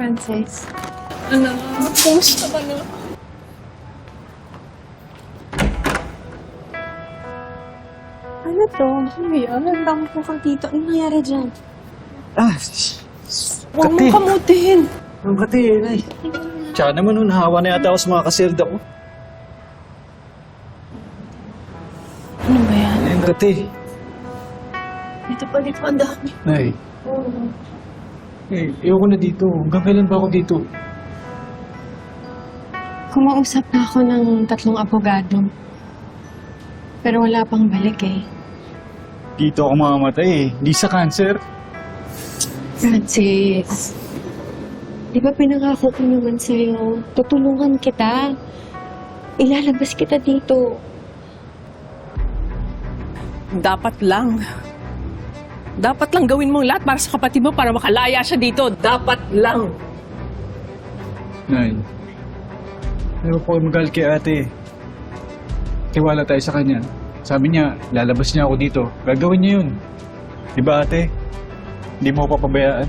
Francis. Ano? Kumusta ka na? Ano to? Ano? Ang dami po kang tito. Ano nangyari dyan? Ah, Huwag Kati. mong kamutin. ang kati yun ay. Tsaka naman nun, hawa na yata ako sa mga kasilda ko. Ano ba yan? Ang kati. Dito pa dito ang dami. Nay. Eh, ayoko na dito. Hanggang kailan ba ako dito? Kumausap na ako ng tatlong abogado. Pero wala pang balik eh. Dito ako mamamatay eh. Di sa cancer. Francis, di ba pinangako ko naman sa'yo, tutulungan kita. Ilalabas kita dito. Dapat lang. Dapat lang gawin mong lahat para sa kapatid mo para makalaya siya dito. Dapat lang. Nay. Ayaw po magalit kay ate. Tiwala tayo sa kanya. Sabi niya, lalabas niya ako dito. Gagawin niya yun. Di ba ate? Hindi mo papabayaan.